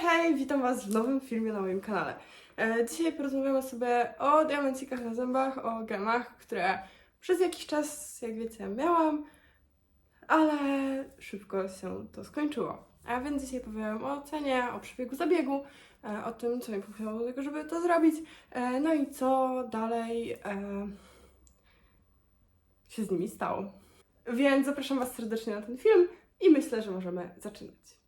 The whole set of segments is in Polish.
hej, witam Was w nowym filmie na moim kanale. E, dzisiaj porozmawiamy sobie o diamencikach na zębach, o gemach, które przez jakiś czas, jak wiecie, miałam, ale szybko się to skończyło. A więc dzisiaj powiem o cenie, o przebiegu zabiegu, e, o tym, co mi popchnęło do tego, żeby to zrobić, e, no i co dalej e, się z nimi stało. Więc zapraszam Was serdecznie na ten film i myślę, że możemy zaczynać.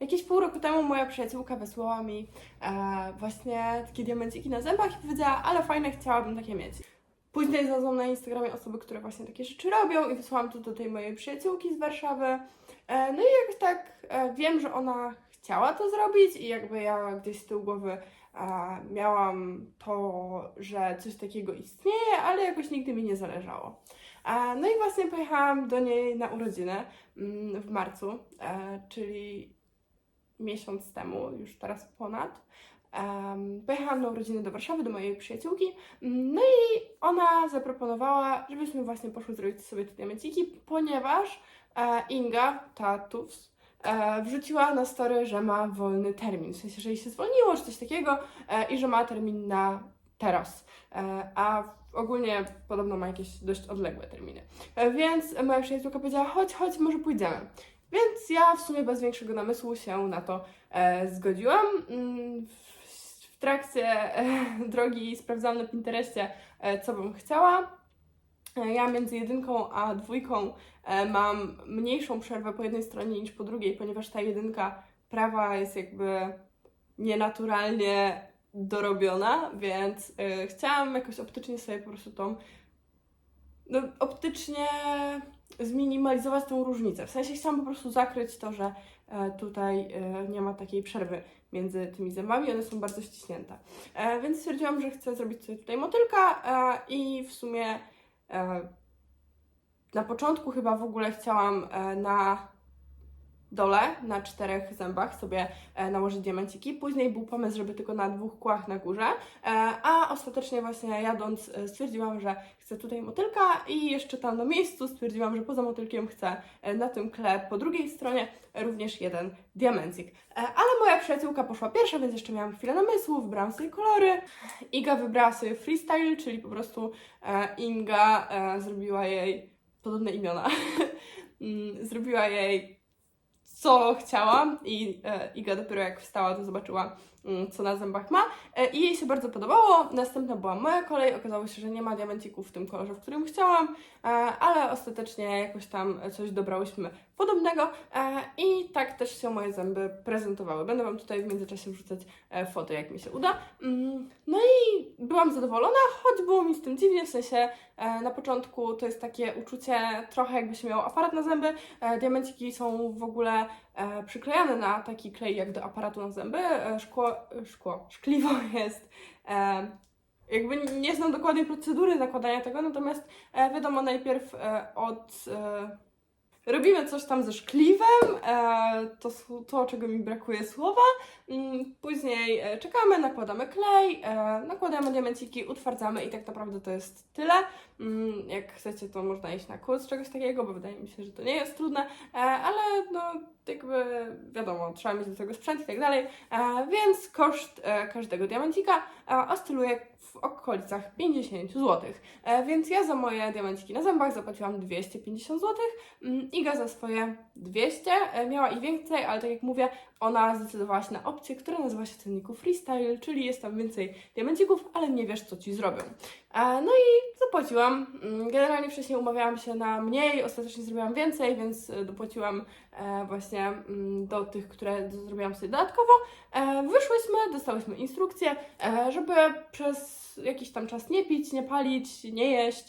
Jakieś pół roku temu moja przyjaciółka wysłała mi e, właśnie takie diamenciki na zębach i powiedziała, ale fajne, chciałabym takie mieć. Później znalazłam na Instagramie osoby, które właśnie takie rzeczy robią i wysłałam to do tej mojej przyjaciółki z Warszawy. E, no i jakoś tak e, wiem, że ona chciała to zrobić i jakby ja gdzieś z tyłu głowy e, miałam to, że coś takiego istnieje, ale jakoś nigdy mi nie zależało. E, no i właśnie pojechałam do niej na urodziny mm, w marcu, e, czyli miesiąc temu, już teraz ponad. Um, pojechałam na urodziny do Warszawy, do mojej przyjaciółki. No i ona zaproponowała, żebyśmy właśnie poszły zrobić sobie te diamenciki, ponieważ e, Inga Tatус e, wrzuciła na story, że ma wolny termin. W sensie, że jej się zwolniło, czy coś takiego e, i że ma termin na teraz. E, a ogólnie podobno ma jakieś dość odległe terminy. E, więc moja przyjaciółka powiedziała, chodź, chodź, może pójdziemy. Więc ja w sumie bez większego namysłu się na to e, zgodziłam. Mm, W, w trakcie e, drogi sprawdzałam na Pinterestie, e, co bym chciała. E, Ja między jedynką a dwójką e, mam mniejszą przerwę po jednej stronie niż po drugiej, ponieważ ta jedynka prawa jest jakby nienaturalnie dorobiona, więc e, chciałam jakoś optycznie sobie po prostu tą no, optycznie zminimalizować tą różnicę. W sensie chciałam po prostu zakryć to, że e, tutaj e, nie ma takiej przerwy między tymi zębami, one są bardzo ściśnięte. E, więc stwierdziłam, że chcę zrobić sobie tutaj motylka i w sumie na początku chyba w ogóle chciałam na dole, na czterech zębach sobie e, nałożyć diamenciki. Później był pomysł, żeby tylko na dwóch kłach na górze, e, a ostatecznie właśnie jadąc e, stwierdziłam, że chcę tutaj motylka i jeszcze tam na miejscu stwierdziłam, że poza motylkiem chcę na tym tle po drugiej stronie również jeden diamencik. Ale moja przyjaciółka poszła pierwsza, więc jeszcze miałam chwilę namysłu, wybrałam sobie kolory. Iga wybrała sobie freestyle, czyli po prostu Inga zrobiła jej podobne imiona. Mm, zrobiła jej co chciałam i e, Iga dopiero jak wstała, to zobaczyła, mm, co na zębach ma. E, i jej się bardzo podobało. Następna była moja kolej, okazało się, że nie ma diamencików w tym kolorze, w którym chciałam, e, ale ostatecznie jakoś tam coś dobrałyśmy podobnego e, i tak też się moje zęby prezentowały. Będę Wam tutaj w międzyczasie wrzucać e, foto, jak mi się uda. Mm, No i byłam zadowolona, choć było mi z tym dziwnie, w sensie e, na początku to jest takie uczucie trochę jakby się miało aparat na zęby, diamenciki są w ogóle przyklejane na taki klej jak do aparatu na zęby. Szkło, szkło, szkliwo jest. Jakby nie znam dokładnej procedury nakładania tego, natomiast wiadomo, najpierw od. Robimy coś tam ze szkliwem, e, to, to czego mi brakuje słowa. Mm, Później e, czekamy, nakładamy klej, e, nakładamy diamenciki, utwardzamy i tak naprawdę to jest tyle. Mm, Jak chcecie, to można iść na kurs czegoś takiego, bo wydaje mi się, że to nie jest trudne, ale no jakby wiadomo, trzeba mieć do tego sprzęt i tak dalej, więc koszt każdego diamencika oscyluje w okolicach 50 zł. Więc ja za moje diamenciki na zębach zapłaciłam 250 zł, Iga za swoje 200, e, miała ich więcej, ale tak jak mówię, ona zdecydowała się na opcję, która nazywa się cenniku freestyle, czyli jest tam więcej diamencików, ale nie wiesz, co ci zrobią. E, No i zapłaciłam. Mm, Generalnie wcześniej umawiałam się na mniej, ostatecznie zrobiłam więcej, więc e, dopłaciłam właśnie mm, do tych, które zrobiłam sobie dodatkowo. Wyszłyśmy, dostałyśmy instrukcję, żeby przez jakiś tam czas nie pić, nie palić, nie jeść,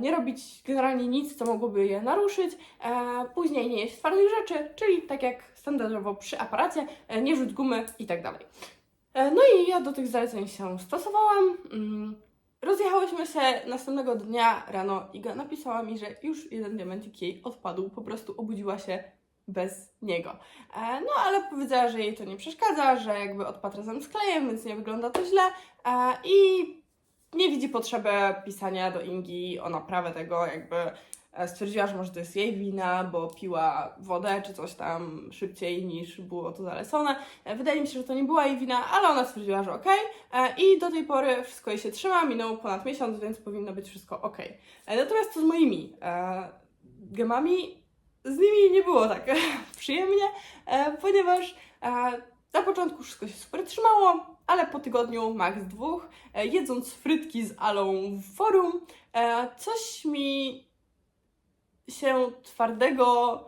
nie robić generalnie nic, co mogłoby je naruszyć. E, Później nie jeść twardych rzeczy, czyli tak jak standardowo przy aparacie, e, nie rzuć gumy i tak dalej. E, No i ja do tych zaleceń się stosowałam. Mm, Rozjechałyśmy się następnego dnia rano. Iga napisała mi, że już jeden diamencik jej odpadł, po prostu obudziła się bez niego. E, No ale powiedziała, że jej to nie przeszkadza, że jakby odpadł razem z klejem, więc nie wygląda to źle e, i nie widzi potrzeby pisania do Ingi o naprawę tego, jakby e, stwierdziła, że może to jest jej wina, bo piła wodę czy coś tam szybciej niż było to zalecone. E, Wydaje mi się, że to nie była jej wina, ale ona stwierdziła, że okej. E, I do tej pory wszystko jej się trzyma, minął ponad miesiąc, więc powinno być wszystko. E, Natomiast co z moimi gemami? Z nimi nie było tak przyjemnie, ponieważ na początku wszystko się super trzymało, ale po tygodniu, max dwóch, e, jedząc frytki z Alą w forum, e, coś mi się twardego,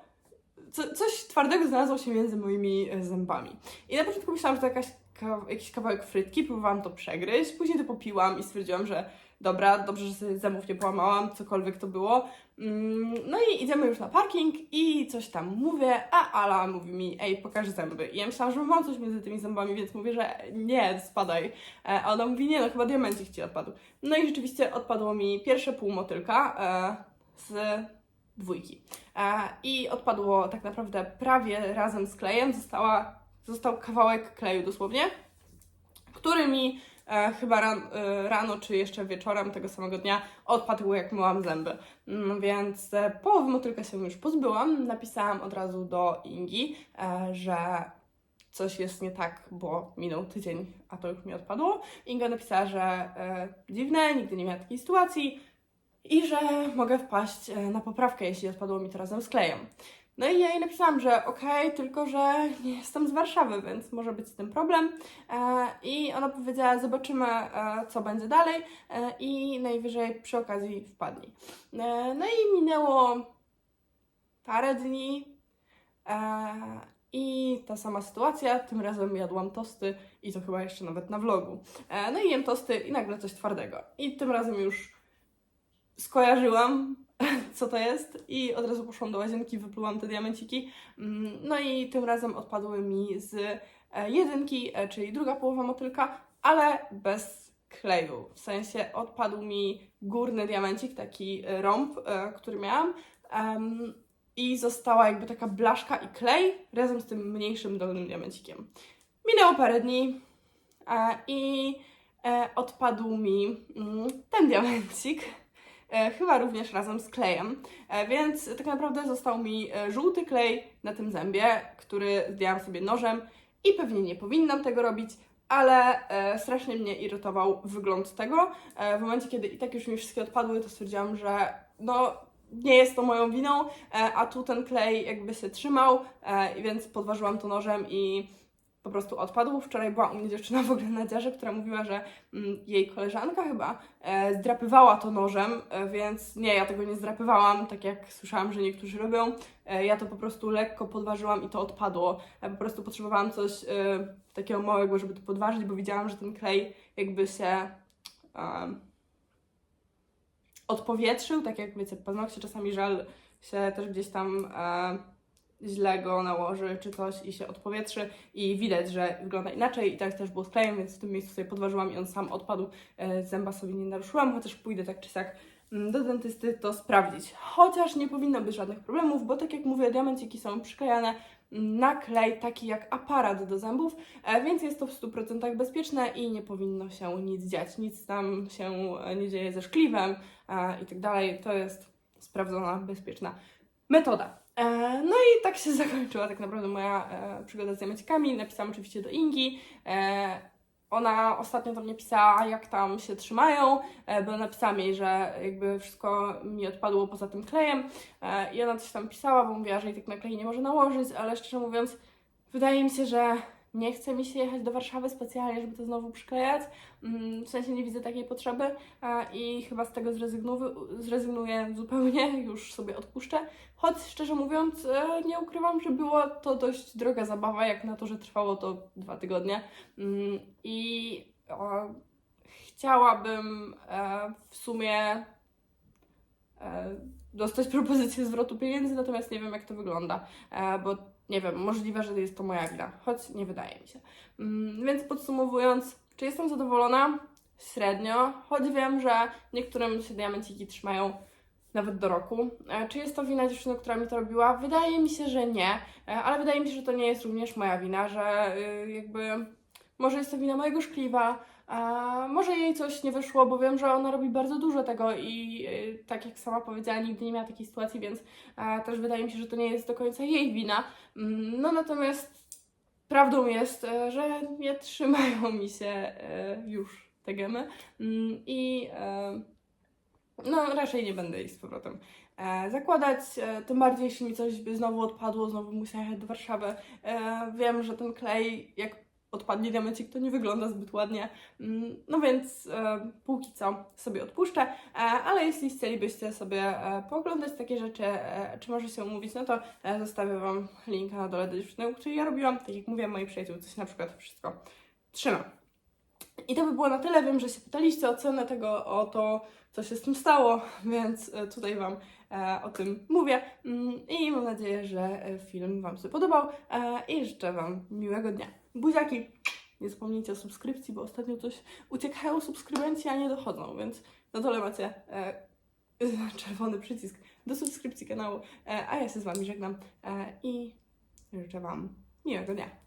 co, coś twardego znalazło się między moimi e, zębami. I na początku myślałam, że to jakaś, ka- jakiś kawałek frytki, próbowałam to przegryźć, później to popiłam i stwierdziłam, że dobra, dobrze, że sobie zębów nie połamałam, cokolwiek to było. Mm, No i idziemy już na parking i coś tam mówię, a Ala mówi mi, ej, pokaż zęby. I ja myślałam, że mam coś między tymi zębami, więc mówię, że nie, spadaj. E, A ona mówi, nie no, chyba diamencik Ci odpadł. No i rzeczywiście odpadło mi pierwsze pół motylka e, z dwójki. E, I odpadło tak naprawdę prawie razem z klejem, Została, został kawałek kleju dosłownie, który mi e, chyba ran, e, rano czy jeszcze wieczorem tego samego dnia odpadł jak myłam zęby. Mm, Więc e, połowy motylka się już pozbyłam. Napisałam od razu do Ingi, e, że coś jest nie tak, bo minął tydzień, a to już mi odpadło. Inga napisała, że e, dziwne, nigdy nie miała takiej sytuacji i że mogę wpaść e, na poprawkę, jeśli odpadło mi to razem z klejem. No i ja jej napisałam, że okej, tylko że nie jestem z Warszawy, więc może być z tym problem. E, I ona powiedziała, zobaczymy, e, co będzie dalej e, i najwyżej przy okazji wpadnij. E, no i minęło parę dni i ta sama sytuacja, tym razem jadłam tosty i to chyba jeszcze nawet na vlogu. No i jem tosty i nagle coś twardego. I tym razem już skojarzyłam, co to jest i od razu poszłam do łazienki, wyplułam te diamenciki. Mm, No i tym razem odpadły mi z e, jedynki, e, czyli druga połowa motylka, ale bez kleju. W sensie odpadł mi górny diamencik, taki e, rąb, który miałam. I została jakby taka blaszka i klej razem z tym mniejszym dolnym diamencikiem. Minęło parę dni i odpadł mi mm, ten diamencik. E, chyba również razem z klejem, e, więc tak naprawdę został mi e, żółty klej na tym zębie, który zdjęłam sobie nożem i pewnie nie powinnam tego robić, ale strasznie mnie irytował wygląd tego. W momencie, kiedy i tak już mi wszystkie odpadły, to stwierdziłam, że no nie jest to moją winą, a tu ten klej jakby się trzymał, więc podważyłam to nożem i po prostu odpadł. Wczoraj była u mnie dziewczyna w ogóle na dziarze, która mówiła, że mm, jej koleżanka chyba e, zdrapywała to nożem, e, więc nie, ja tego nie zdrapywałam, tak jak słyszałam, że niektórzy robią. E, ja to po prostu lekko podważyłam i to odpadło. Ja po prostu potrzebowałam coś e, takiego małego, żeby to podważyć, bo widziałam, że ten klej jakby się odpowietrzył, tak jak wiecie, paznokcie czasami żal się też gdzieś tam e, źle go nałoży czy coś i się odpowietrzy i widać, że wygląda inaczej i tak też było z klejem, więc w tym miejscu sobie podważyłam i on sam odpadł, e, zęba sobie nie naruszyłam, chociaż pójdę tak czy siak mm, do dentysty to sprawdzić. Chociaż nie powinno być żadnych problemów, bo tak jak mówię, diamenciki są przyklejane mm, na klej taki jak aparat do zębów, e, więc jest to w 100% bezpieczne i nie powinno się nic dziać. Nic tam się e, nie dzieje ze szkliwem i tak dalej. To jest sprawdzona, bezpieczna metoda. E, No i tak się zakończyła tak naprawdę moja e, przygoda z diamencikami. Napisałam oczywiście do Ingi. E, ona ostatnio do mnie pisała, jak tam się trzymają, bo napisałam jej, że jakby wszystko mi odpadło poza tym klejem. I ona coś tam pisała, bo mówiła, że i tak na klej nie może nałożyć, ale szczerze mówiąc, wydaje mi się, że nie chce mi się jechać do Warszawy specjalnie, żeby to znowu przyklejać. Mm, W sensie nie widzę takiej potrzeby i chyba z tego zrezygnuję, zupełnie, już sobie odpuszczę. Choć szczerze mówiąc, e, nie ukrywam, że była to dość droga zabawa, jak na to, że trwało to dwa tygodnie. Mm, I chciałabym e, w sumie e, dostać propozycję zwrotu pieniędzy, natomiast nie wiem, jak to wygląda, bo nie wiem, możliwe, że jest to moja wina, choć nie wydaje mi się. Mm, Więc podsumowując, czy jestem zadowolona? Średnio, choć wiem, że niektórym się diamenciki trzymają nawet do roku. E, Czy jest to wina dziewczyny, która mi to robiła? Wydaje mi się, że nie, e, ale wydaje mi się, że to nie jest również moja wina, że y, jakby Może jest to wina mojego szkliwa, a może jej coś nie wyszło, bo wiem, że ona robi bardzo dużo tego i y, tak jak sama powiedziała, nigdy nie miała takiej sytuacji, więc też wydaje mi się, że to nie jest do końca jej wina. Mm, No natomiast prawdą jest, e, że nie trzymają mi się e, już te gemy Mm, i e, no raczej nie będę ich z powrotem e, zakładać, e, tym bardziej jeśli mi coś by znowu odpadło, znowu musiałam jechać do Warszawy. E, wiem, że ten klej, jak odpadnie diamencik, to nie wygląda zbyt ładnie, Mm, no więc e, póki co sobie odpuszczę, e, ale jeśli chcielibyście sobie e, pooglądać takie rzeczy, e, czy może się umówić, no to e, zostawię Wam linka na dole do dziewczyny, której ja robiłam, tak jak mówię, moi przyjaciółce się na przykład wszystko trzyma. I to by było na tyle. Wiem, że się pytaliście o cenę tego, o to, co się z tym stało, więc e, tutaj Wam o tym mówię. Mm, I mam nadzieję, że e, film Wam się podobał e, i życzę Wam miłego dnia. Buziaki! Nie zapomnijcie o subskrypcji, bo ostatnio coś uciekają subskrybenci, a nie dochodzą, więc na dole macie e, czerwony przycisk do subskrypcji kanału, e, a ja się z Wami żegnam e, i życzę Wam miłego dnia.